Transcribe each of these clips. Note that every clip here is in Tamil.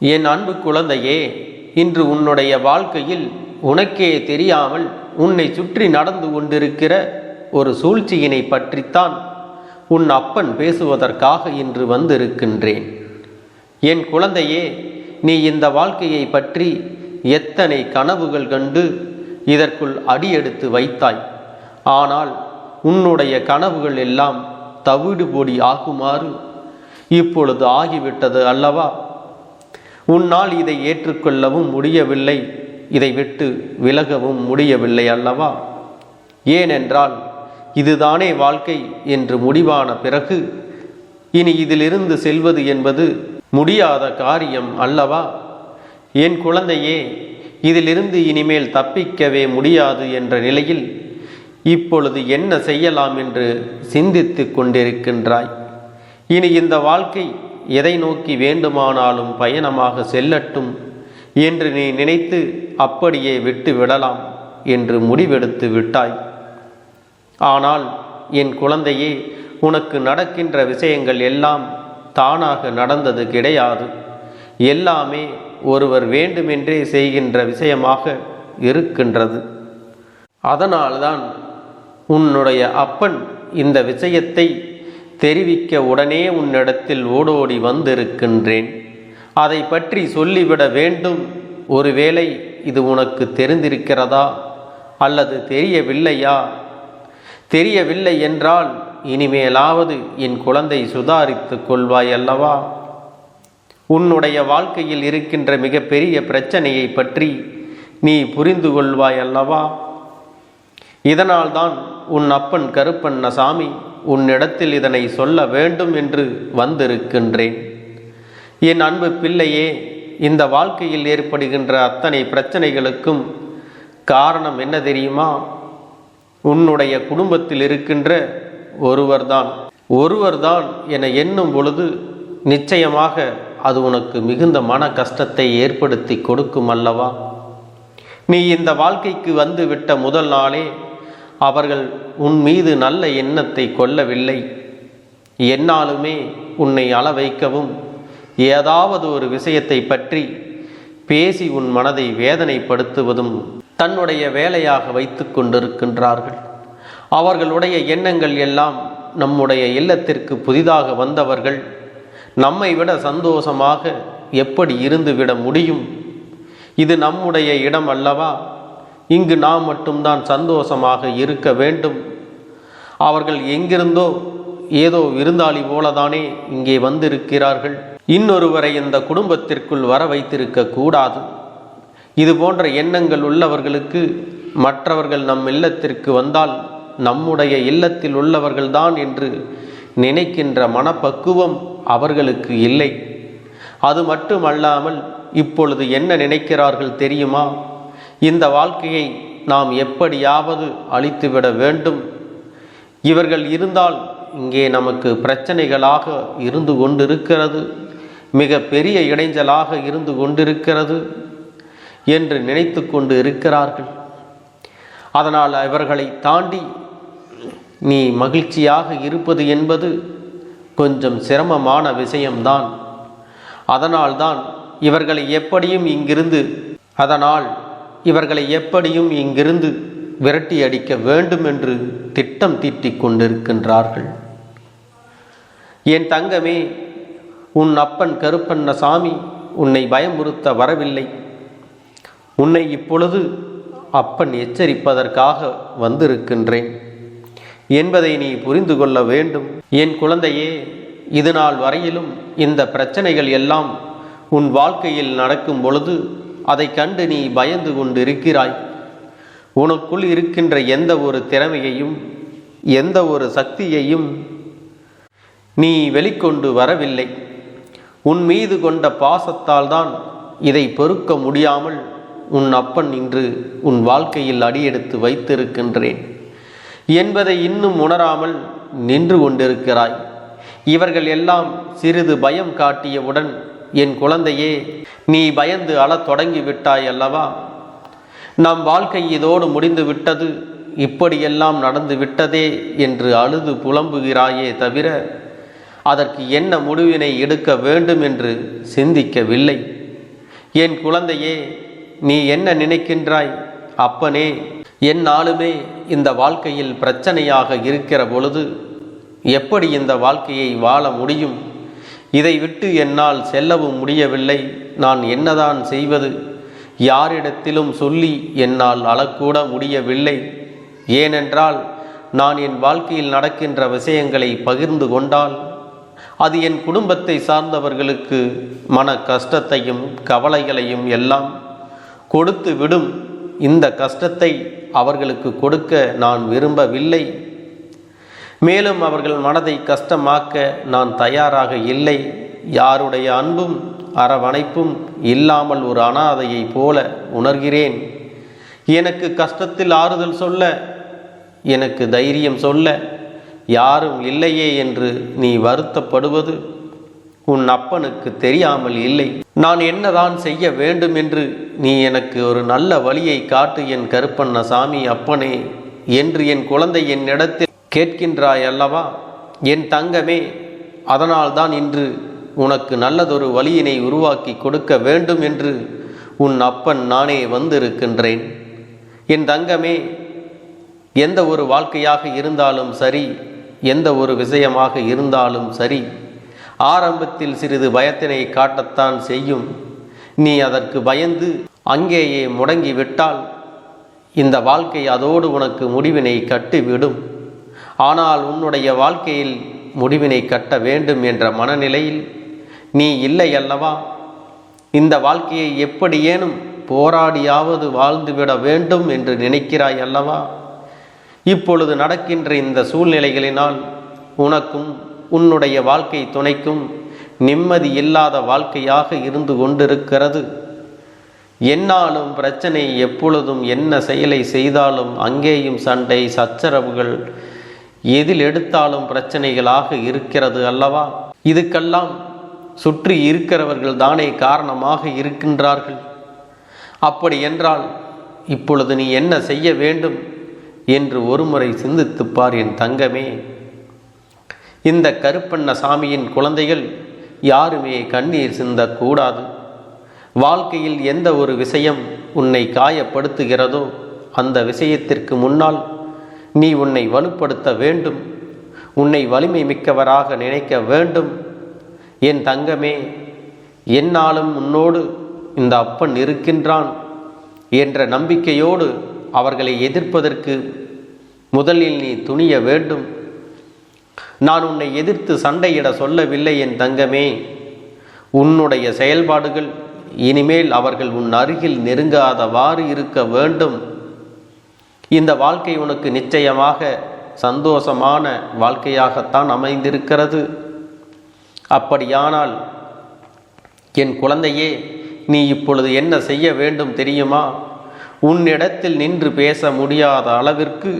என் அன்பு குழந்தையே இன்று உன்னுடைய வாழ்க்கையில் உனக்கே தெரியாமல் உன்னை சுற்றி நடந்து கொண்டிருக்கிற ஒரு சூழ்ச்சியினை பற்றித்தான் உன் அப்பன் பேசுவதற்காக இன்று வந்திருக்கின்றேன். என் குழந்தையே நீ இந்த வாழ்க்கையை பற்றி எத்தனை கனவுகள் கண்டு இதற்குள் அடியெடுத்து வைத்தாய். ஆனால் உன்னுடைய கனவுகள் எல்லாம் தவிடுபொடி ஆகுமாறு இப்பொழுது ஆகிவிட்டது அல்லவா? உன்னால் இதை ஏற்றுக்கொள்ளவும் முடியவில்லை. இதை விட்டு விலகவும் முடியவில்லை அல்லவா? ஏனென்றால் இதுதானே வாழ்க்கை என்று முடிவான பிறகு இனி இதிலிருந்து செல்வது என்பது முடியாத காரியம் அல்லவா? என் குழந்தையே இதிலிருந்து இனிமேல் தப்பிக்கவே முடியாது என்ற நிலையில் இப்பொழுது என்ன செய்யலாம் என்று சிந்தித்து கொண்டிருக்கின்றாய். இனி இந்த வாழ்க்கை எதை நோக்கி வேண்டுமானாலும் பயணமாக செல்லட்டும் என்று நீ நினைத்து அப்படியே விட்டு விடலாம் என்று முடிவெடுத்து விட்டாய். ஆனால் என் குழந்தையே உனக்கு நடக்கின்ற விஷயங்கள் எல்லாம் தானாக நடந்தது கிடையாது. எல்லாமே ஒருவர் வேண்டுமென்றே செய்கின்ற விஷயமாக இருக்கின்றது. அதனால்தான் உன்னுடைய அப்பன் இந்த விஷயத்தை தெரிவிக்க உடனே உன்னிடத்தில் ஓடோடி வந்திருக்கின்றேன். அதை பற்றி சொல்லிவிட வேண்டும். ஒருவேளை இது உனக்கு தெரிந்திருக்கிறதா? அல்லது தெரியவில்லையா? தெரியவில்லை என்றால் இனிமேலாவது என் குழந்தை சுதாரித்துக் கொள்வாய் அல்லவா? உன்னுடைய வாழ்க்கையில் இருக்கின்ற மிகப்பெரிய பிரச்சனையை பற்றி நீ புரிந்து கொள்வாய் அல்லவா? இதனால்தான் உன் அப்பன் கருப்பண்ணசாமி உன்னிடத்தில் இதனை சொல்ல வேண்டும் என்று வந்திருக்கின்றேன். என் அன்பு பிள்ளையே இந்த வாழ்க்கையில் ஏற்படுகின்ற அத்தனை பிரச்சனைகளுக்கும் காரணம் என்ன தெரியுமா? உன்னுடைய குடும்பத்தில் இருக்கின்ற ஒருவர்தான். ஒருவர்தான் என எண்ணும் பொழுது நிச்சயமாக அது உனக்கு மிகுந்த மன கஷ்டத்தை ஏற்படுத்தி கொடுக்கும் அல்லவா? நீ இந்த வாழ்க்கைக்கு வந்து விட்ட முதல் நாளே அவர்கள் உன் மீது நல்ல எண்ணத்தை கொள்ளவில்லை. என்னாலுமே உன்னை அள வைக்கவும் ஏதாவது ஒரு விஷயத்தை பற்றி பேசி உன் மனதை வேதனைப்படுத்துவதும் தன்னுடைய வேலையாக வைத்து கொண்டிருக்கின்றார்கள். அவர்களுடைய எண்ணங்கள் எல்லாம் நம்முடைய இல்லத்திற்கு புதிதாக வந்தவர்கள் நம்மை விட சந்தோஷமாக எப்படி இருந்துவிட முடியும்? இது நம்முடைய இடம் அல்லவா? இங்கு நாம் மட்டும்தான் சந்தோஷமாக இருக்க வேண்டும். அவர்கள் எங்கிருந்தோ ஏதோ விருந்தாளி போலதானே இங்கே வந்திருக்கிறார்கள். இன்னொருவரை இந்த குடும்பத்திற்குள் வர வைத்திருக்க கூடாது. இது போன்ற எண்ணங்கள் உள்ளவர்களுக்கு மற்றவர்கள் நம் இல்லத்திற்கு வந்தால் நம்முடைய இல்லத்தில் உள்ளவர்கள்தான் என்று நினைக்கின்ற மனப்பக்குவம் அவர்களுக்கு இல்லை. அது மட்டுமல்லாமல் இப்பொழுது என்ன நினைக்கிறார்கள் தெரியுமா? இந்த வாழ்க்கையை நாம் எப்படியாவது அழித்துவிட வேண்டும். இவர்கள் இருந்தால் இங்கே நமக்கு பிரச்சனைகளாக இருந்து கொண்டிருக்கிறது மிக பெரிய இடைஞ்சலாக இருந்து கொண்டிருக்கிறது என்று நினைத்து கொண்டு இருக்கிறார்கள். அதனால் இவர்களை தாண்டி நீ மகிழ்ச்சியாக இருப்பது என்பது கொஞ்சம் சிரமமான விஷயம்தான். அதனால்தான் இவர்களை எப்படியும் இங்கிருந்து அதனால் இவர்களை எப்படியும் இங்கிருந்து விரட்டி அடிக்க வேண்டும் என்று திட்டம் தீட்டிக் கொண்டிருக்கின்றார்கள். என் தங்கமே உன் அப்பன் கருப்பண்ண சாமி உன்னை பயமுறுத்த வரவில்லை. உன்னை இப்பொழுது அப்பன் எச்சரிப்பதற்காக வந்திருக்கின்றேன். என்பதை நீ புரிந்து கொள்ள வேண்டும். என் குழந்தையே இது நாள் வரையிலும் இந்த பிரச்சனைகள் எல்லாம் உன் வாழ்க்கையில் நடக்கும் பொழுது அதை கண்டு நீ பயந்து கொண்டு இருக்கிறாய் உனக்குள் இருக்கின்ற எந்த ஒரு திறமையையும் எந்த ஒரு சக்தியையும் நீ வெளிக்கொண்டு வரவில்லை. உன் மீது கொண்ட பாசத்தால் தான் இதை பொறுக்க முடியாமல் உன் அப்பன் இன்று உன் வாழ்க்கையில் அடியெடுத்து வைத்திருக்கின்றேன். என்பதை இன்னும் உணராமல் நின்று கொண்டிருக்கிறாய். இவர்கள் எல்லாம் சிறிது பயம் காட்டியவுடன் என் குழந்தையே நீ பயந்து அழத் தொடங்கி விட்டாய் அல்லவா? நம் வாழ்க்கை இதோடு முடிந்து விட்டது இப்படியெல்லாம் நடந்து விட்டதே என்று அழுது புலம்புகிறாயே தவிர அதற்கு என்ன முடிவினை எடுக்க வேண்டும் என்று சிந்திக்கவில்லை. என் குழந்தையே நீ என்ன நினைக்கின்றாய்? அப்பனே என்னாலுமே இந்த வாழ்க்கையில் பிரச்சனையாக இருக்கிற பொழுது எப்படி இந்த வாழ்க்கையை வாழ முடியும்? இதை விட்டு என்னால் செல்லவும் முடியவில்லை. நான் என்னதான் செய்வது? யாரிடத்திலும் சொல்லி என்னால் அழக்கூட முடியவில்லை. ஏனென்றால் நான் என் வாழ்க்கையில் நடக்கின்ற விஷயங்களை பகிர்ந்து கொண்டால் அது என் குடும்பத்தை சார்ந்தவர்களுக்கு மன கஷ்டத்தையும் கவலைகளையும் எல்லாம் கொடுத்து விடும் இந்த கஷ்டத்தை அவர்களுக்கு கொடுக்க நான் விரும்பவில்லை. மேலும் அவர்கள் மனதை கஷ்டமாக்க நான் தயாராக இல்லை. யாருடைய அன்பும் அரவணைப்பும் இல்லாமல் ஒரு அனாதையைப் போல உணர்கிறேன். எனக்கு கஷ்டத்தில் ஆறுதல் சொல்ல எனக்கு தைரியம் சொல்ல யாரும் இல்லையே என்று நீ வருத்தப்படுவது உன் அப்பனுக்கு தெரியாமல் இல்லை. நான் என்னதான் செய்ய வேண்டும் என்று நீ எனக்கு ஒரு நல்ல வழியை காட்டு என் கருப்பண்ண சாமி அப்பனே என்று என் குழந்தை என்னிடத்தில் கேட்கின்றாய் அல்லவா? என் தங்கமே அதனால்தான் இன்று உனக்கு நல்லதொரு வழியினை உருவாக்கி கொடுக்க வேண்டும் என்று உன் அப்பன் நானே வந்திருக்கின்றேன். என் தங்கமே எந்த ஒரு வாழ்க்கையாக இருந்தாலும் சரி எந்த ஒரு விஷயமாக இருந்தாலும் சரி ஆரம்பத்தில் சிறிது பயத்தினை காட்டத்தான் செய்யும். நீ அதற்கு பயந்து அங்கேயே முடங்கிவிட்டால் இந்த வாழ்க்கை அதோடு உனக்கு முடிவினை கட்டிவிடும். ஆனால் உன்னுடைய வாழ்க்கையில் முடிவினை கட்ட வேண்டும் என்ற மனநிலையில் நீ இல்லை அல்லவா? இந்த வாழ்க்கையை எப்படியேனும் போராடியாவது வாழ்ந்துவிட வேண்டும் என்று நினைக்கிறாய் அல்லவா? இப்பொழுது நடக்கின்ற இந்த சூழ்நிலைகளினால் உனக்கும் உன்னுடைய வாழ்க்கை துணைக்கும் நிம்மதி இல்லாத வாழ்க்கையாக இருந்து கொண்டிருக்கிறது. என்னாலும் பிரச்சனை எப்பொழுதும் என்ன செயலை செய்தாலும் அங்கேயும் சண்டை சச்சரவுகள் எதில் எடுத்தாலும் பிரச்சனைகளாக இருக்கிறது அல்லவா? இதுக்கெல்லாம் சுற்றி இருக்கிறவர்கள் தானே காரணமாக இருக்கின்றார்கள். அப்படி என்றால் இப்பொழுது நீ என்ன செய்ய வேண்டும் என்று ஒருமுறை சிந்தித்துப்பார் என் தங்கமே. இந்த கருப்பண்ண சாமியின் குழந்தைகள் யாருமே கண்ணீர் சிந்தக்கூடாது. வாழ்க்கையில் எந்த ஒரு விஷயம் உன்னை காயப்படுத்துகிறதோ அந்த விஷயத்திற்கு முன்னால் நீ உன்னை வலுப்படுத்த வேண்டும். உன்னை வலிமை மிக்கவராக நினைக்க வேண்டும். என் தங்கமே என்னாலும் உன்னோடு இந்த அப்பன் இருக்கின்றான் என்ற நம்பிக்கையோடு அவர்களை எதிர்ப்பதற்கு முதலில் நீ துணிய வேண்டும். நான் உன்னை எதிர்த்து சண்டையிட சொல்லவில்லை என் தங்கமே. உன்னுடைய செயல்பாடுகள் இனிமேல் அவர்கள் உன் அருகில் நெருங்காதவாறு இருக்க வேண்டும். இந்த வாழ்க்கை உனக்கு நிச்சயமாக சந்தோஷமான வாழ்க்கையாகத்தான் அமைந்திருக்கிறது. அப்படியானால் என் குழந்தையே நீ இப்பொழுது என்ன செய்ய வேண்டும் தெரியுமா? உன்னிடத்தில் நின்று பேச முடியாத அளவிற்கு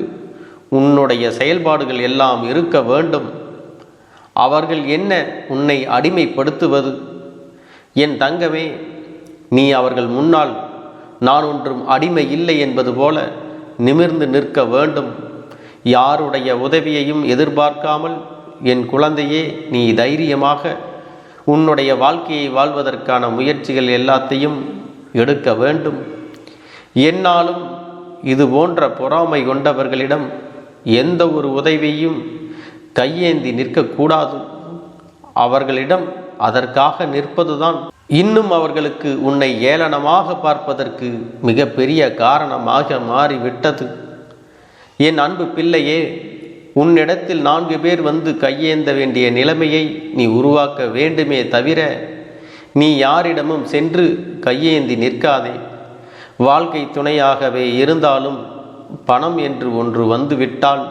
உன்னுடைய செயல்பாடுகள் எல்லாம் இருக்க வேண்டும். அவர்கள் என்ன உன்னை அடிமைப்படுத்துவது? என் தங்கமே நீ அவர்கள் முன்னால் நான் ஒன்றும் அடிமை இல்லை என்பது போல நிமிர்ந்து நிற்க வேண்டும். யாருடைய உதவியையும் எதிர்பார்க்காமல் என் குழந்தையே நீ தைரியமாக உன்னுடைய வாழ்க்கையை வாழ்வதற்கான முயற்சிகள் எல்லாத்தையும் எடுக்க வேண்டும். என்னாலும் இது போன்ற பொறாமை கொண்டவர்களிடம் எந்த ஒரு உதவியும் கையேந்தி நிற்கக்கூடாது. அவர்களிடம் அதற்காக நிற்பதுதான் இன்னும் அவர்களுக்கு உன்னை ஏளனமாக பார்ப்பதற்கு மிகப்பெரிய காரணமாக மாறிவிட்டது. என் அன்பு பிள்ளையே உன்னிடத்தில் நான்கு பேர் வந்து கையேந்த வேண்டிய நிலைமையை நீ உருவாக்க வேண்டுமே தவிர நீ யாரிடமும் சென்று கையேந்தி நிற்காதே. வாழ்க்கை துணையாகவே இருந்தாலும் பணம் என்று ஒன்று வந்துவிட்டால்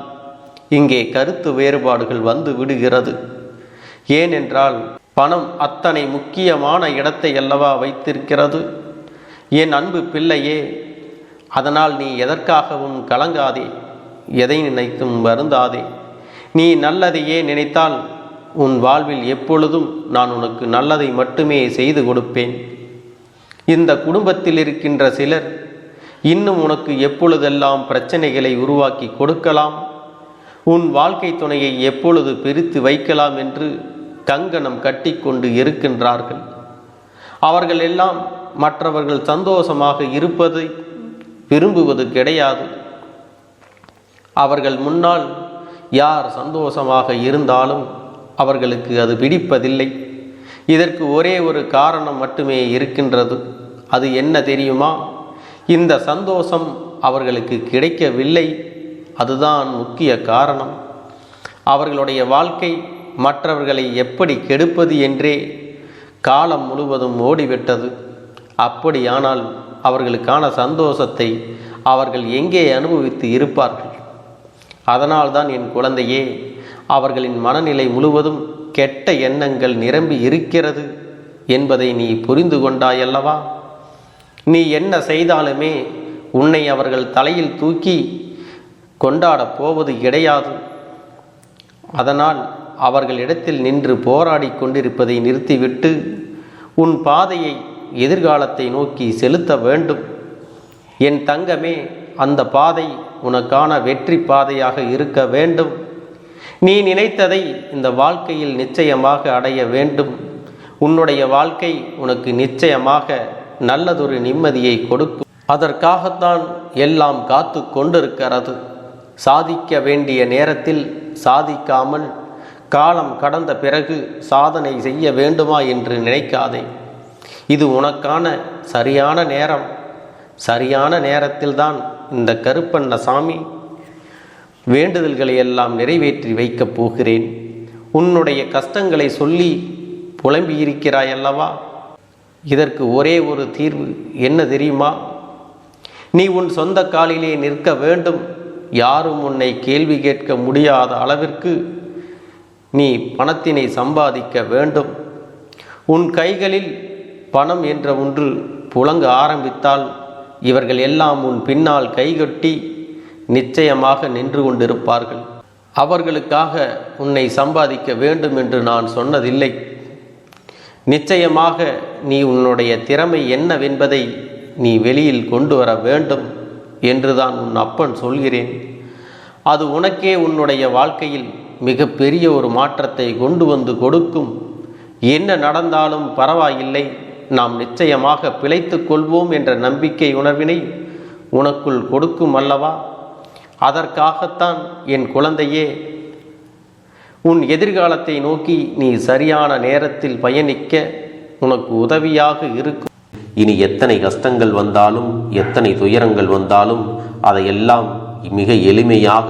இங்கே கருத்து வேறுபாடுகள் வந்து விடுகிறது. ஏனென்றால் பணம் அத்தனை முக்கியமான இடத்தை அல்லவா வைத்திருக்கிறது? என் அன்பு பிள்ளையே அதனால் நீ எதற்காகவும் கலங்காதே எதை நினைத்தும் வருந்தாதே. நீ நல்லதையே நினைத்தால் உன் வாழ்வில் எப்பொழுதும் நான் உனக்கு நல்லதை மட்டுமே செய்து கொடுப்பேன். இந்த குடும்பத்தில் இருக்கின்ற சிலர் இன்னும் உனக்கு எப்பொழுதெல்லாம் பிரச்சனைகளை உருவாக்கி கொடுக்கலாம்? உன் வாழ்க்கை துணையை எப்பொழுது பிரித்து வைக்கலாம் என்று கங்கணம் கட்டிக்கொண்டு இருக்கின்றார்கள். அவர்கள் எல்லாம் மற்றவர்கள் சந்தோஷமாக இருப்பதை விரும்புவது கிடையாது. அவர்கள் முன்னால் யார் சந்தோஷமாக இருந்தாலும் அவர்களுக்கு அது பிடிப்பதில்லை. இதற்கு ஒரே ஒரு காரணம் மட்டுமே இருக்கின்றது. அது என்ன தெரியுமா? இந்த சந்தோஷம் அவர்களுக்கு கிடைக்கவில்லை. அதுதான் முக்கிய காரணம். அவர்களுடைய வாழ்க்கை மற்றவர்களை எப்படி கெடுப்பது என்றே காலம் முழுவதும் ஓடிவிட்டது. அப்படியானால் அவர்களுக்கான சந்தோஷத்தை அவர்கள் எங்கே அனுபவித்து இருப்பார்கள்? அதனால்தான் என் குழந்தையே அவர்களின் மனநிலை முழுவதும் கெட்ட எண்ணங்கள் நிரம்பி இருக்கிறது என்பதை நீ புரிந்து கொண்டாயல்லவா? நீ என்ன செய்தாலுமே உன்னை அவர்கள் தலையில் தூக்கி கொண்டாடப் போவது கிடையாது. அதனால் அவர்களிடத்தில் நின்று போராடி கொண்டிருப்பதை நிறுத்திவிட்டு உன் பாதையை எதிர்காலத்தை நோக்கி செலுத்த வேண்டும். என் தங்கமே அந்த பாதை உனக்கான வெற்றி பாதையாக இருக்க வேண்டும். நீ நினைத்ததை இந்த வாழ்க்கையில் நிச்சயமாக அடைய வேண்டும். உன்னுடைய வாழ்க்கை உனக்கு நிச்சயமாக நல்லதொரு நிம்மதியை கொடுக்கும். அதற்காகத்தான் எல்லாம் காத்து கொண்டிருக்கிறது. சாதிக்க வேண்டிய நேரத்தில் சாதிக்காமல் காலம் கடந்த பிறகு சாதனை செய்ய வேண்டுமா என்று நினைக்காதே. இது உனக்கான சரியான நேரம். சரியான நேரத்தில்தான் இந்த கருப்பண்ண சாமி வேண்டுதல்களை எல்லாம் நிறைவேற்றி வைக்கப் போகிறேன். உன்னுடைய கஷ்டங்களை சொல்லி புலம்பியிருக்கிறாய் அல்லவா இதற்கு ஒரே ஒரு தீர்வு என்ன தெரியுமா? நீ உன் சொந்த காலிலே நிற்க வேண்டும். யாரும் உன்னை கேள்வி கேட்க முடியாத அளவிற்கு நீ பணத்தினை சம்பாதிக்க வேண்டும். உன் கைகளில் பணம் என்ற ஒன்று புழங்க ஆரம்பித்தால் இவர்கள் எல்லாம் உன் பின்னால் கைகட்டி நிச்சயமாக நின்று கொண்டிருப்பார்கள். அவர்களுக்காக உன்னை சம்பாதிக்க வேண்டும் என்று நான் சொன்னதில்லை. நிச்சயமாக நீ உன்னுடைய திறமை என்னவென்பதை நீ வெளியில் கொண்டு வர வேண்டும் என்றுதான் உன் அப்பன் சொல்கிறேன். அது உனக்கே உன்னுடைய வாழ்க்கையில் மிகப்பெரிய ஒரு மாற்றத்தை கொண்டு வந்து கொடுக்கும். என்ன நடந்தாலும் பரவாயில்லை. நாம் நிச்சயமாக பிழைத்து கொள்வோம் என்ற நம்பிக்கை உணர்வினை உனக்குள் கொடுக்கும் அல்லவா? அதற்காகத்தான் என் குழந்தையே உன் எதிர்காலத்தை நோக்கி நீ சரியான நேரத்தில் பயணிக்க உனக்கு உதவியாக இருக்கும். இனி எத்தனை கஷ்டங்கள் வந்தாலும் எத்தனை துயரங்கள் வந்தாலும் அதையெல்லாம் மிக எளிமையாக